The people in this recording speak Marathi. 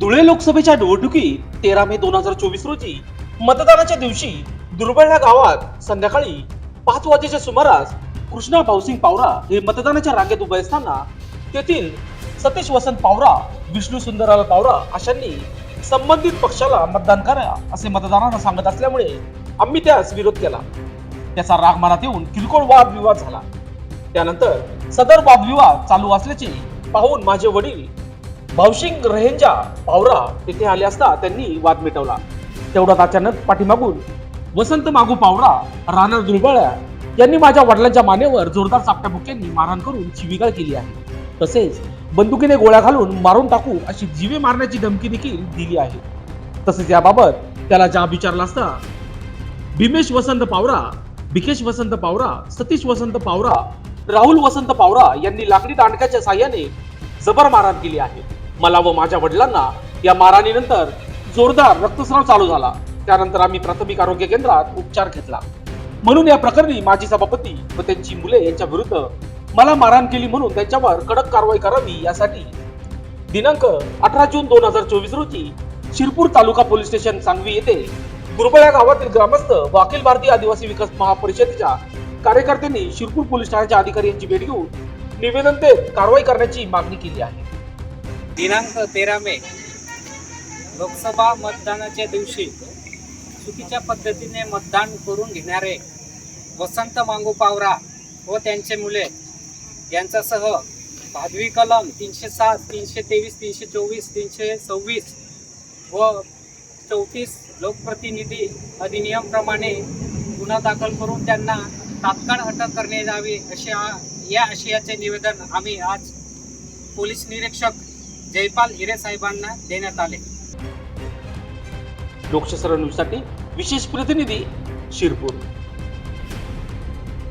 धुळे लोकसभेच्या निवडणुकीत तेरा मे दोन हजार चोवीस रोजी मतदानाच्या दिवशी दुर्बळ या गावात संध्याकाळी पाच वाजेच्या सुमारास कृष्णा भाऊसिंग पावरा हे मतदानाच्या रांगेत उभे असताना तेथील सतीश वसंत पावरा विष्णू सुंदरलाल पावरा अशांनी संबंधित पक्षाला मतदान करा असे मतदारांना सांगत असल्यामुळे आम्ही त्यास विरोध केला. त्याचा राग मनात येऊन किरकोळ वादविवाद झाला. त्यानंतर सदर वादविवाद चालू असल्याचे पाहून माझे वडील भावशिंग रहेंजा पावरा तिथे आले असता त्यांनी वाद मिटवला. तेवढ्यात अचानक पाठीमागून वसंत मागू पावरा राणा दुर्बळ्या यांनी माझ्या वडिलांच्या मानेवर जोरदार चापट्याबुक्यांनी मारहाण करून शिवीगाळ केली आहे. तसेच बंदुकीने गोळ्या घालून मारून टाकू अशी जीवे मारण्याची धमकी देखील दिली आहे. तसेच याबाबत त्याला जाब विचारला असता भीमेश वसंत पावरा बिकेश वसंत पावरा सतीश वसंत पावरा राहुल वसंत पावरा यांनी लाकडी दांडक्याच्या साह्याने जबर मारहाण केली आहे. मला व माझ्या वडिलांना या मारहाणीनंतर जोरदार रक्तस्राव चालू झाला. त्यानंतर आम्ही प्राथमिक आरोग्य केंद्रात उपचार घेतला. म्हणून या प्रकरणी माजी सभापती व त्यांची मुले यांच्या विरुद्ध मला मारहाण केली म्हणून त्यांच्यावर कडक कारवाई करावी यासाठी दिनांक अठरा जून दोन हजार चोवीस रोजी शिरपूर तालुका पोलीस स्टेशन सांगवी येथे दुर्बळ गावातील ग्रामस्थ व अखिल भारतीय आदिवासी विकास महापरिषदेच्या कार्यकर्त्यांनी शिरपूर पोलीस ठाण्याच्या अधिकारी यांची भेट घेऊन निवेदन देत कारवाई करण्याची मागणी केली आहे. दिनांक तेरा मे लोकसभा मतदानाच्या दिवशी चुकीच्या पद्धतीने मतदान करून घेणारे वसंत मांगू पावरा व त्यांचे मुले यांच्यासह भादवी कलम तीनशे सात तीनशे तेवीस तीनशे चोवीस तीनशे सव्वीस व चौतीस लोकप्रतिनिधी अधिनियमप्रमाणे गुन्हा दाखल करून त्यांना तात्काळ अटक करण्यात यावी असे या आशयाचे निवेदन आम्ही आज पोलीस निरीक्षक जयपाल हिरे साहेबांना देण्यात आले. लोकशास्त्र न्यूजसाठी विशेष प्रतिनिधी शिरपूर.